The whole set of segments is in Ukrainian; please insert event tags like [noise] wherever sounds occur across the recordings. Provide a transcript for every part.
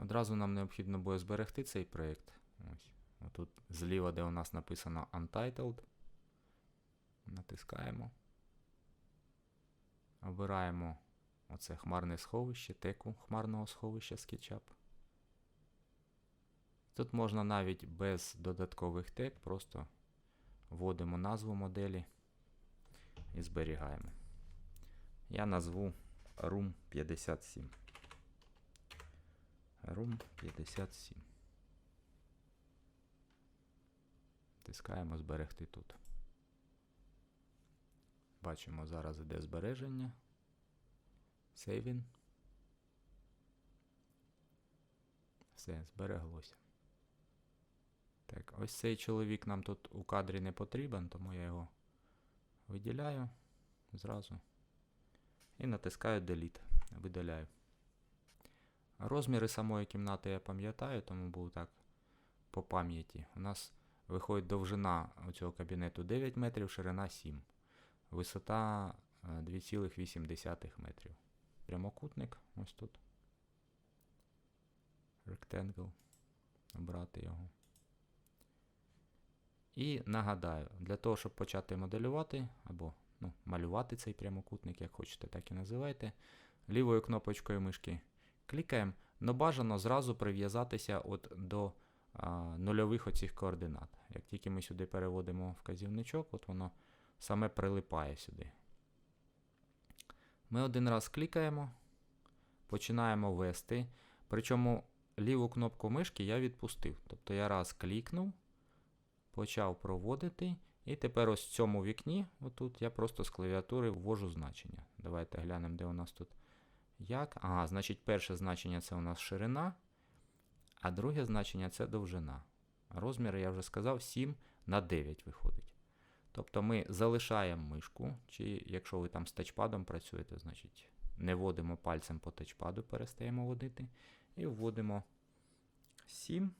Одразу нам необхідно буде зберегти цей проєкт. Ось. Отут зліва, де у нас написано Untitled. Натискаємо. Обираємо оце хмарне сховище, теку хмарного сховища SketchUp. Тут можна навіть без додаткових тег, просто вводимо назву моделі і зберігаємо. Я назву Room 57. Room 57. Тискаємо зберегти тут. Бачимо, зараз іде збереження. Сейвін. Все, збереглося. Так, ось цей чоловік нам тут у кадрі не потрібен, тому я його виділяю зразу. І натискаю Delete. Видаляю. Розміри самої кімнати я пам'ятаю, тому буду так по пам'яті. У нас виходить довжина цього кабінету 9 метрів, ширина 7. Висота е, 2,8 метрів. Прямокутник ось тут. Rectangle. Обрати його. І нагадаю, для того, щоб почати моделювати, або ну, малювати цей прямокутник, як хочете, так і називайте, лівою кнопочкою мишки клікаємо, но бажано зразу прив'язатися от до а, нульових оцих координат. Як тільки ми сюди переводимо вказівничок, от воно саме прилипає сюди. Ми один раз клікаємо, починаємо вести. Причому ліву кнопку мишки я відпустив. Тобто я раз клікнув, почав проводити. І тепер ось в цьому вікні, отут, я просто з клавіатури ввожу значення. Давайте глянемо, де у нас тут як. Ага, значить, перше значення це у нас ширина, а друге значення це довжина. Розмір, я вже сказав, 7 на 9 виходить. Тобто ми залишаємо мишку, чи якщо ви там з тачпадом працюєте, значить не вводимо пальцем по тачпаду, перестаємо водити. І вводимо 7,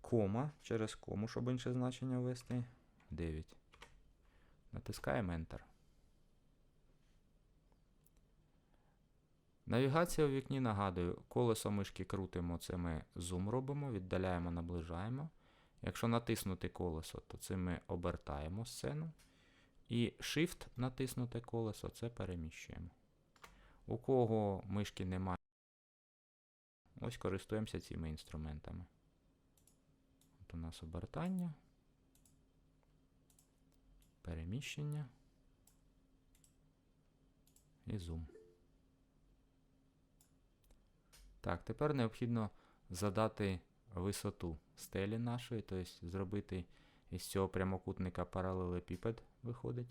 кома через кому, щоб інше значення ввести. 9. Натискаємо Enter. Навігація у вікні нагадую, колесо мишки крутимо, це ми зум робимо, віддаляємо, наближаємо. Якщо натиснути колесо, то це ми обертаємо сцену. І Shift натиснути колесо, це переміщуємо. У кого мишки немає, ось користуємося цими інструментами. От у нас обертання, переміщення і зум. Так, тепер необхідно задати висоту стелі нашої, тобто зробити із цього прямокутника паралелепіпед виходить.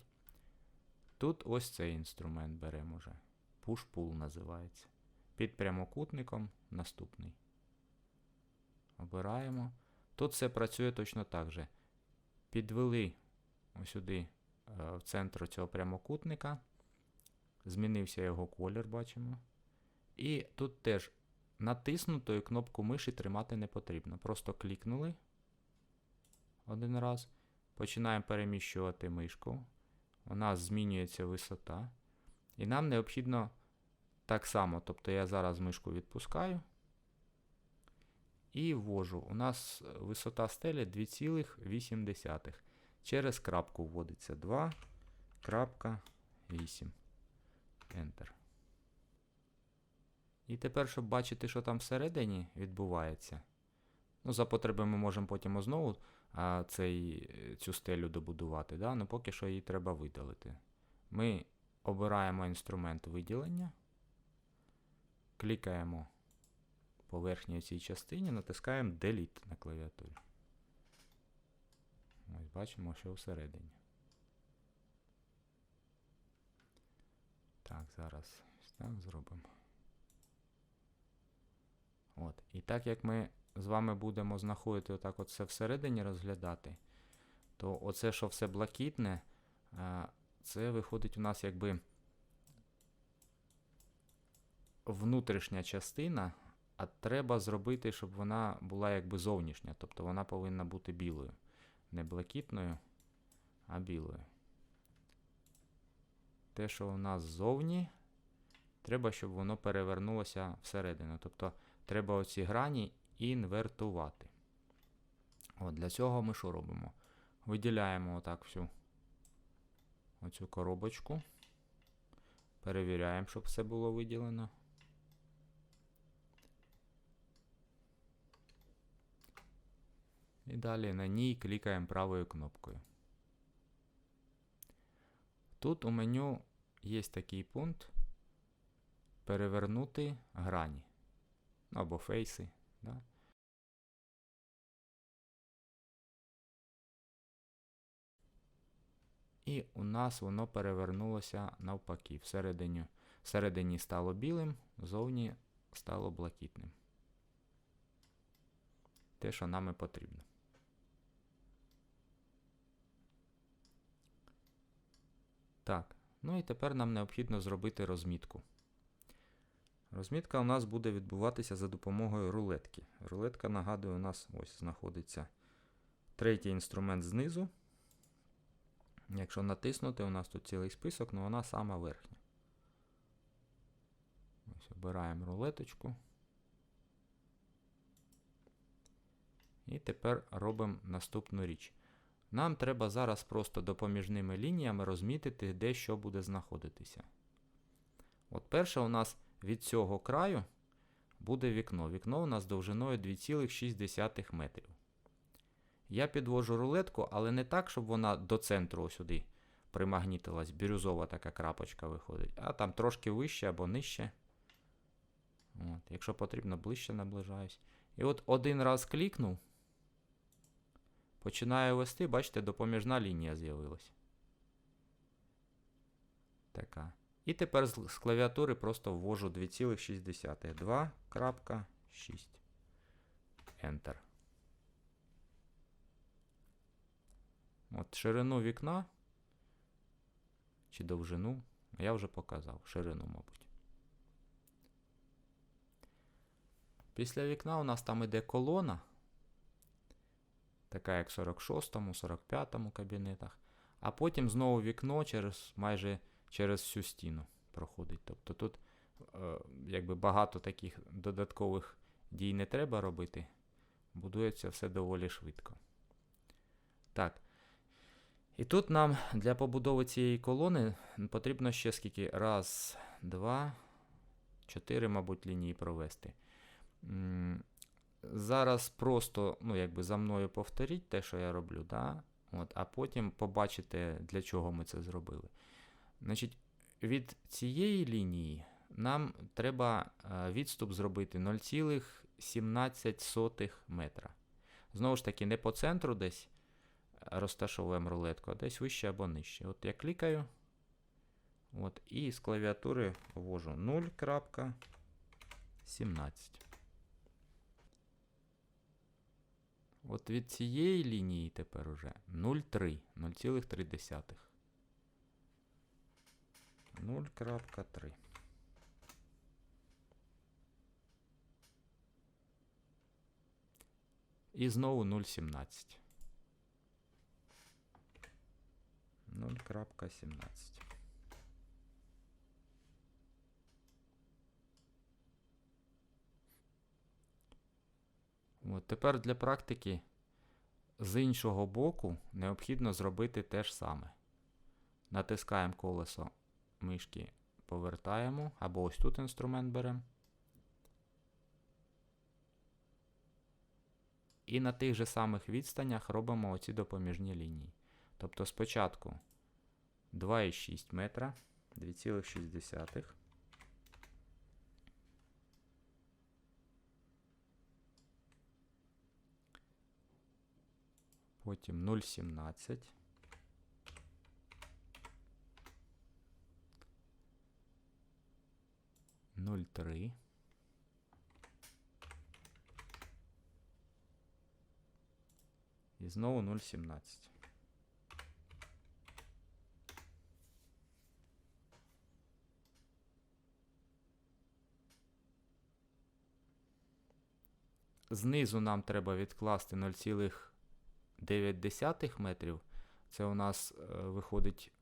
Тут ось цей інструмент беремо вже. Push-pull називається. Під прямокутником наступний. Обираємо. Тут все працює точно так же. Підвели сюди е, в центр цього прямокутника. Змінився його колір, бачимо. І тут теж натиснутою кнопку миші тримати не потрібно. Просто клікнули один раз. Починаємо переміщувати мишку. У нас змінюється висота. І нам необхідно так само. Тобто я зараз мишку відпускаю. І ввожу. У нас висота стелі 2,8. Через крапку вводиться 2.8. Enter. І тепер, щоб бачити, що там всередині відбувається. Ну, за потреби ми можемо потім знову а, цей, цю стелю добудувати. Да? Ну, поки що її треба видалити. Ми обираємо інструмент виділення, клікаємо по цій частині, натискаємо Delete на клавіатурі. Ось бачимо, що всередині. Так, зараз так зробимо. От. І так як ми з вами будемо знаходити отак от все всередині розглядати, то оце, що все блакитне, це виходить у нас якби внутрішня частина, а треба зробити, щоб вона була якби зовнішня. Тобто вона повинна бути білою. Не блакитною, а білою. Те, що у нас ззовні, треба, щоб воно перевернулося всередину. Тобто треба оці грані інвертувати. От, для цього ми що робимо? Виділяємо отак всю оцю коробочку. Перевіряємо, щоб все було виділено. І далі на ній клікаємо правою кнопкою. Тут у меню є такий пункт перевернути грані або фейси. Да? І у нас воно перевернулося навпаки. Всередині, всередині стало білим, зовні стало блакитним. Те, що нам і потрібно. Так, ну і тепер нам необхідно зробити розмітку. Розмітка у нас буде відбуватися за допомогою рулетки. Рулетка, нагадую, у нас ось знаходиться третій інструмент знизу. Якщо натиснути, у нас тут цілий список, але вона сама верхня. Ось Обираємо рулеточку. І тепер робимо наступну річ. Нам треба зараз просто допоміжними лініями розмітити, де що буде знаходитися. От перше у нас від цього краю буде вікно. Вікно у нас довжиною 2,6 метрів. Я підвожу рулетку, але не так, щоб вона до центру сюди примагнітилась. Бірюзова така крапочка виходить, а там трошки вище або нижче. От, Якщо потрібно, ближче наближаюсь. І от один раз клікнув. Починаю вести, бачите, допоміжна лінія з'явилась. Така. І тепер з, клавіатури просто ввожу 2,6. 2.6. Enter. От ширину вікна. Чи довжину. Я вже показав. Ширину, мабуть. Після вікна у нас там іде колона. Така як в 46-му, 45-му кабінетах. А потім знову вікно через майже через всю стіну проходить. Тобто тут е, якби багато таких додаткових дій не треба робити. Будується все доволі швидко. Так. І тут нам для побудови цієї колони потрібно ще скільки? Раз, два, чотири, мабуть, лінії провести. Зараз просто, ну, якби за мною повторіть те, що я роблю, да? От, а потім побачите, для чого ми це зробили. Значить, від цієї лінії нам треба відступ зробити 0,17 метра. Знову ж таки, не по центру десь розташовуємо рулетку, а десь вище або нижче. От я клікаю. От, І з клавіатури ввожу 0.17. От від цієї лінії тепер уже 0,3, 0,3. 0.3. І знову 0,17. 0.17. От Тепер для практики з іншого боку необхідно зробити те ж саме. Натискаємо колесо мишки, повертаємо, або ось тут інструмент беремо. І на тих же самих відстанях робимо оці допоміжні лінії. Тобто спочатку 2,6 метра, 2,6. Потім 0,17. Нуль три. І знову 0,17. Знизу нам треба відкласти 0,9 метрів. Це у нас е, виходить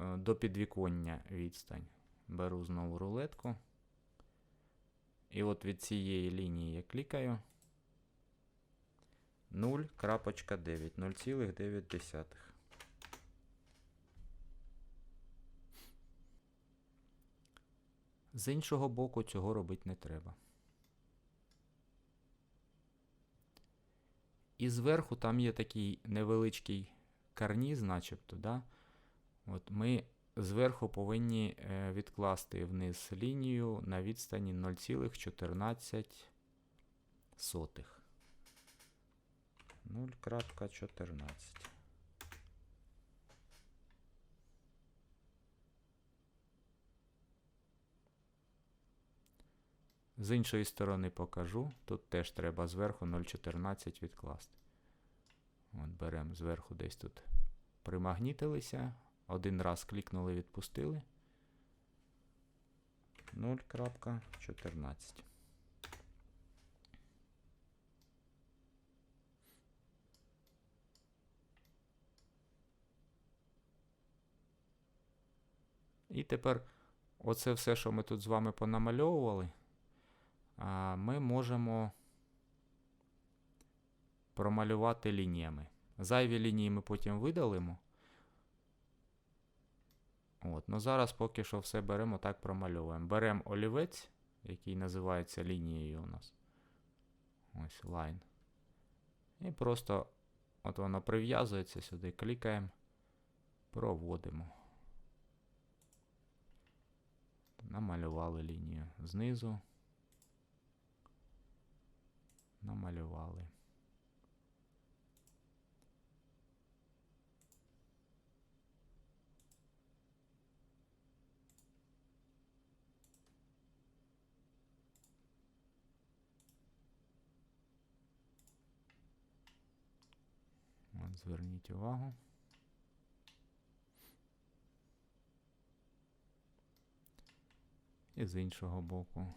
е, до підвіконня відстань. Беру знову рулетку. І от від цієї лінії я клікаю. 0.9, 0,9. З іншого боку цього робити не треба. І зверху там є такий невеличкий карніз, начебто. Да? От Ми зверху повинні е, відкласти вниз лінію на відстані 0,14. 0.14. З іншої сторони покажу. Тут теж треба зверху 0,14 відкласти. От беремо зверху десь тут примагнітилися. Один раз клікнули, відпустили. 0.14. І тепер оце все, що ми тут з вами понамальовували, ми можемо промалювати лініями. Зайві лінії ми потім видалимо. От, ну зараз поки що все беремо так промальовуємо. Беремо олівець, який називається лінією у нас. Ось line. І просто от воно прив'язується сюди, клікаємо, проводимо. Намалювали лінію знизу. Намалювали. От, зверніть увагу. І з іншого боку.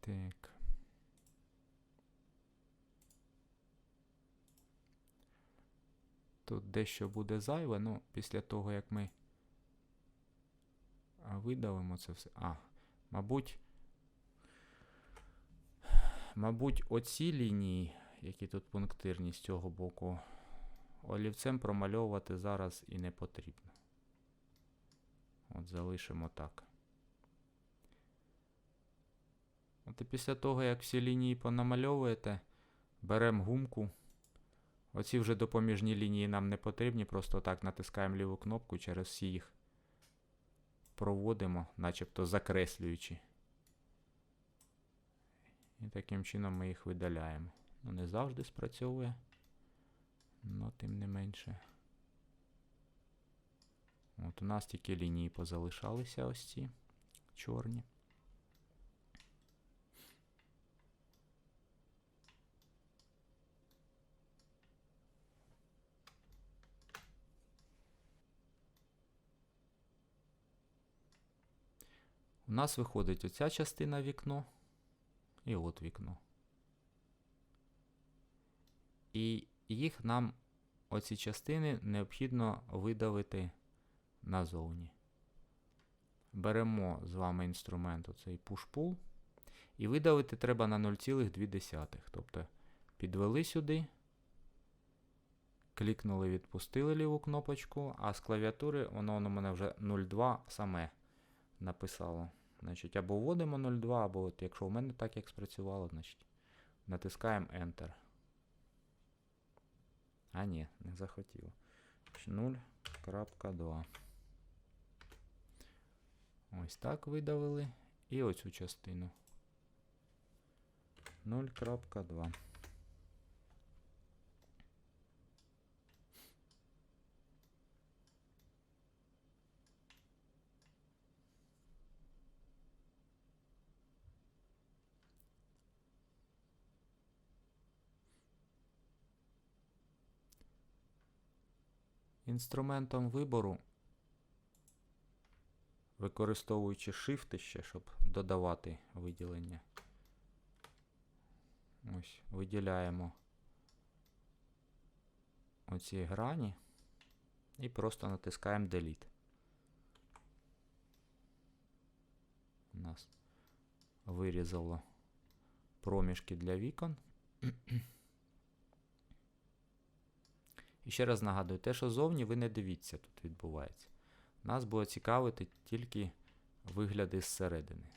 Так. Тут дещо буде зайве, ну, після того, як ми видалимо це все. А, мабуть. Мабуть, оці лінії, які тут пунктирні з цього боку, олівцем промальовувати зараз і не потрібно. От залишимо так. От і після того, як всі лінії понамальовуєте, беремо гумку. Оці вже допоміжні лінії нам не потрібні, просто так натискаємо ліву кнопку, через всі їх проводимо, начебто закреслюючи. І таким чином ми їх видаляємо. Ну, не завжди спрацьовує, але тим не менше. От у нас тільки лінії позалишалися ось ці чорні. У нас виходить оця частина вікно. І от вікно. І їх нам, оці частини, необхідно видавити назовні. Беремо з вами інструмент оцей push-pull. І видавити треба на 0,2. Тобто підвели сюди, клікнули, відпустили ліву кнопочку, а з клавіатури воно у мене вже 0,2 саме написало. Значить, або вводимо 0,2, або от якщо у мене так як спрацювало, значить натискаємо Enter. А, ні, не захотіло. 0.2. Ось так видавили. І оцю частину. 0.2. Інструментом вибору, використовуючи Shift ще, щоб додавати виділення. Ось, виділяємо оці грані і просто натискаємо Delete. У нас вирізало проміжки для вікон. І ще раз нагадую, те, що зовні, ви не дивіться, тут відбувається. Нас буде цікавити тільки вигляди зсередини.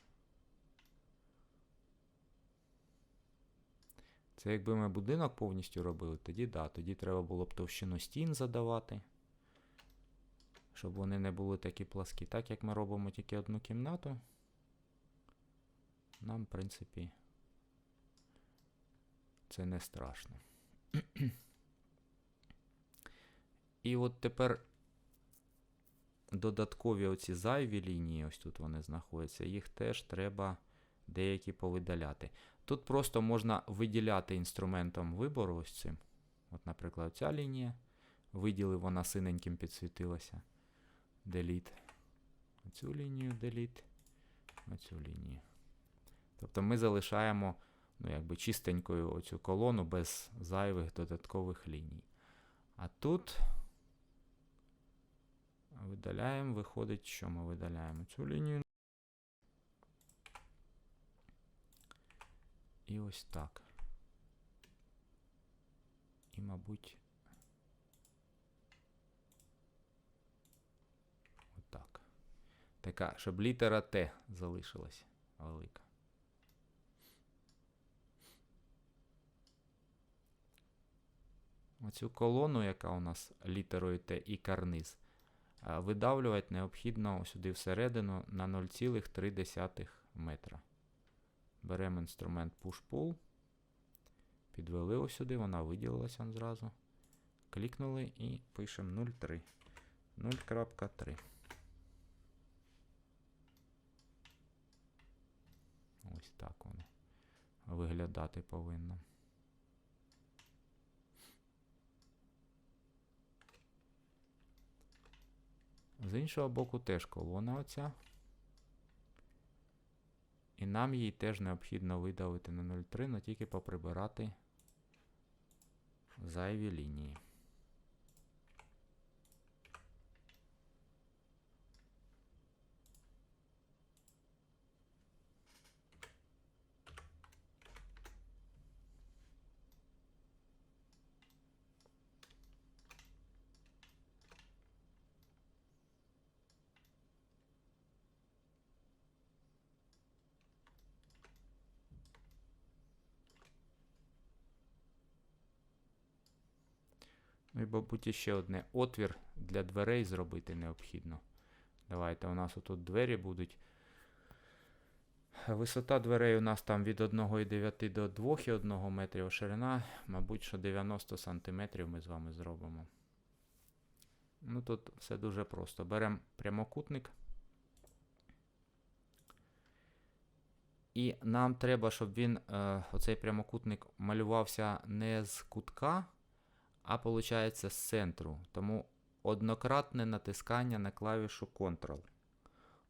Це якби ми будинок повністю робили, тоді да, тоді треба було б товщину стін задавати, щоб вони не були такі пласкі. Так як ми робимо тільки одну кімнату, нам, в принципі, це не страшно. [clears throat] І от тепер додаткові оці зайві лінії, ось тут вони знаходяться, їх теж треба деякі повидаляти. Тут просто можна виділяти інструментом вибору ось цим. От, наприклад, ця лінія. Виділив, вона синеньким підсвітилася. Delete. Оцю лінію delete. Оцю лінію. Тобто ми залишаємо ну, якби чистенькою оцю колону без зайвих додаткових ліній. А тут видаляємо, виходить, що ми видаляємо цю лінію. І ось так. І, мабуть, отак. Така, щоб літера Т залишилась велика. Оцю колону, яка у нас літерою Т і карниз, видавлювати необхідно сюди всередину на 0,3 метра. Беремо інструмент Push-Pull. Підвели ось сюди, вона виділилася зразу. Клікнули і пишемо 0,3. 0.3. Ось так воно виглядати повинно. З іншого боку теж колона оця. І нам її теж необхідно видалити на 0,3, але тільки поприбирати зайві лінії. Ну і, мабуть, ще одне отвір для дверей зробити необхідно. Давайте у нас отут двері будуть. Висота дверей у нас там від 1,9 до 2,1 метрів, ширина, мабуть, що 90 см ми з вами зробимо. Ну тут все дуже просто. Беремо прямокутник. І нам треба, щоб він, е, оцей прямокутник малювався не з кутка, а виходить з центру. Тому однократне натискання на клавішу Ctrl.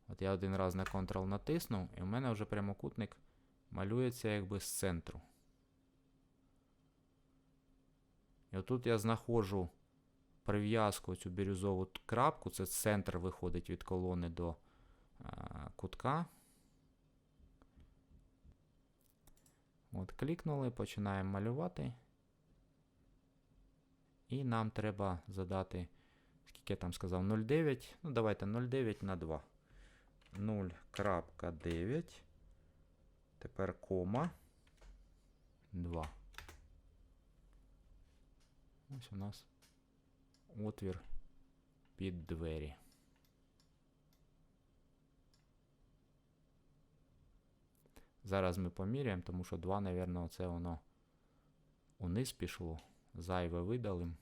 От я один раз на Ctrl натиснув, і в мене вже прямокутник малюється якби з центру. І отут я знаходжу прив'язку цю бірюзову крапку, це центр виходить від колони до а, кутка. От, клікнули, починаємо малювати. І нам треба задати, скільки я там сказав, 0,9. Ну, давайте 0,9 на 2. 0.9. Тепер кома 2. Ось у нас отвір під двері. Зараз ми поміряємо, тому що 2, мабуть, це воно униз пішло. Зайве видалим.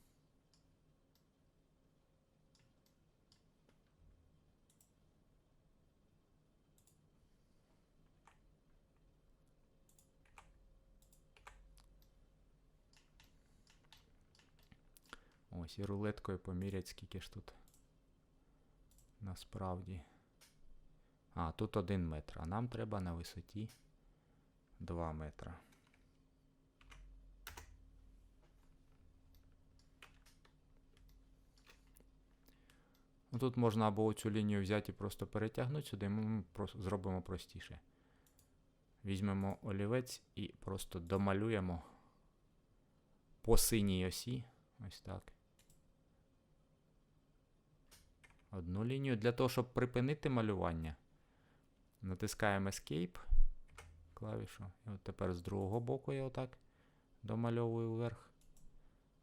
Ось і рулеткою помірять, скільки ж тут. Насправді. А, тут один метр, а нам треба на висоті 2 метра. Ну, тут можна або цю лінію взяти і просто перетягнути сюди, ми зробимо простіше. Візьмемо олівець і просто домалюємо по синій осі. Ось так. Одну лінію. Для того, щоб припинити малювання, натискаємо Escape клавішу. І от тепер з другого боку я отак домальовую вверх.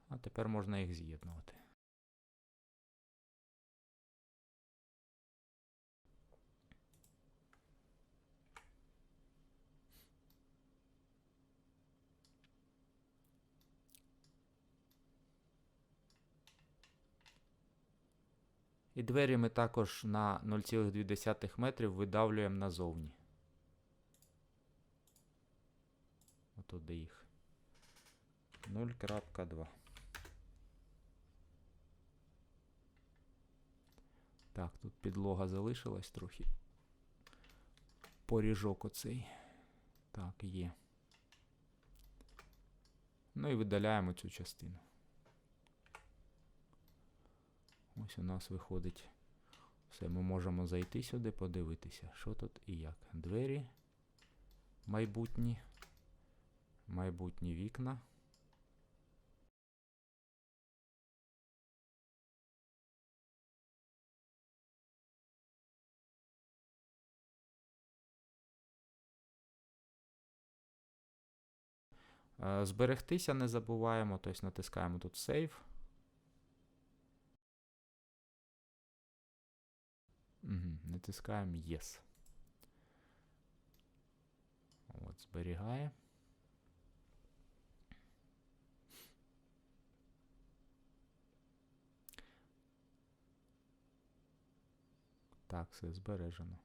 А тепер можна їх з'єднувати. І двері ми також на 0,2 метрів видавлюємо назовні. Отуди їх. 0.2. Так, тут підлога залишилась трохи. Поріжок оцей. Так, є. Ну і видаляємо цю частину. Ось у нас виходить. Все, ми можемо зайти сюди, подивитися, що тут і як. Двері майбутні. Майбутні вікна. Е, Зберегтися не забуваємо, тобто натискаємо тут Save. Натискаємо Yes. От, зберігає. Так, все збережено.